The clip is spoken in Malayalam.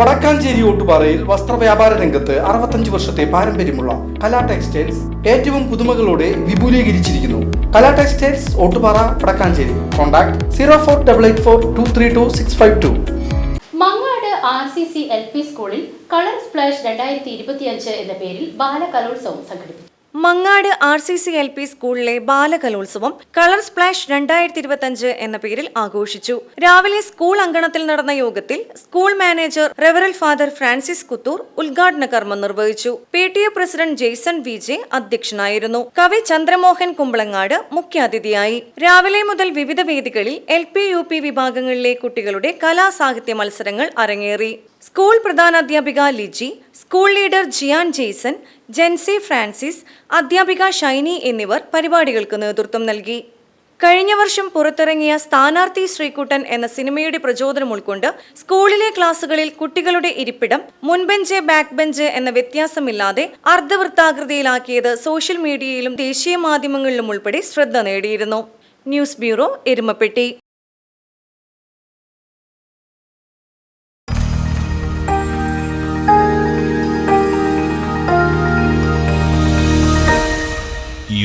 വടക്കാഞ്ചേരി ഓട്ടുപാറയിൽ വസ്ത്രവ്യാപാര രംഗത്ത് അറുപത്തഞ്ച് വർഷത്തെ പാരമ്പര്യമുള്ള കലാ ടെക്സ്റ്റൈൽസ് ഏറ്റവും പുതുമകളോടെ വിപുലീകരിച്ചിരിക്കുന്നു. Kala textiles Ottupara Vadakkanchery. Contact zero four double eight four two three two six five two. Mangad R C C L P സ്കൂളിൽ കളർ സ്പ്ലാഷ് രണ്ടായിരത്തി ഇരുപത്തിയഞ്ച് എന്ന പേരിൽ ബാലകലോത്സവം സംഘടിപ്പിച്ചു. Mangad R C C L P സ്കൂളിലെ ബാലകലോത്സവം കളർ സ്പ്ലാഷ് രണ്ടായിരത്തി ഇരുപത്തിയഞ്ച് എന്ന പേരിൽ ആഘോഷിച്ചു. രാവിലെ സ്കൂൾ അങ്കണത്തിൽ നടന്ന യോഗത്തിൽ സ്കൂൾ മാനേജർ റെവറൽ ഫാദർ ഫ്രാൻസിസ് കുത്തൂർ ഉദ്ഘാടന കർമ്മം നിർവഹിച്ചു. P T A president Jaison V J അധ്യക്ഷനായിരുന്നു. കവി ചന്ദ്രമോഹൻ കുമ്പളങ്ങാട് മുഖ്യാതിഥിയായി. രാവിലെ മുതൽ വിവിധ വേദികളിൽ എൽ പി യു പി വിഭാഗങ്ങളിലെ കുട്ടികളുടെ കലാസാഹിത്യ മത്സരങ്ങൾ അരങ്ങേറി. സ്കൂൾ പ്രധാനാധ്യാപിക ലിജി സ്കൂൾ ലീഡർ ജിയാൻ ജെയ്സൺ ജെൻസി ഫ്രാൻസിസ് അധ്യാപിക ഷൈനി എന്നിവർ പരിപാടികൾക്ക് നേതൃത്വം നൽകി. കഴിഞ്ഞ വർഷം പുറത്തിറങ്ങിയ സ്ഥാനാർത്ഥി ശ്രീകുട്ടൻ എന്ന സിനിമയുടെ പ്രചോദനം ഉൾക്കൊണ്ട് സ്കൂളിലെ ക്ലാസുകളിൽ കുട്ടികളുടെ ഇരിപ്പിടം മുൻബെഞ്ച് ബാക്ക് ബെഞ്ച് എന്ന വ്യത്യാസമില്ലാതെ അർദ്ധവൃത്താകൃതിയിലാക്കിയത് സോഷ്യൽ മീഡിയയിലും ദേശീയ മാധ്യമങ്ങളിലും ഉൾപ്പെടെ ശ്രദ്ധ നേടിയിരുന്നു. News bureau Erumapetty.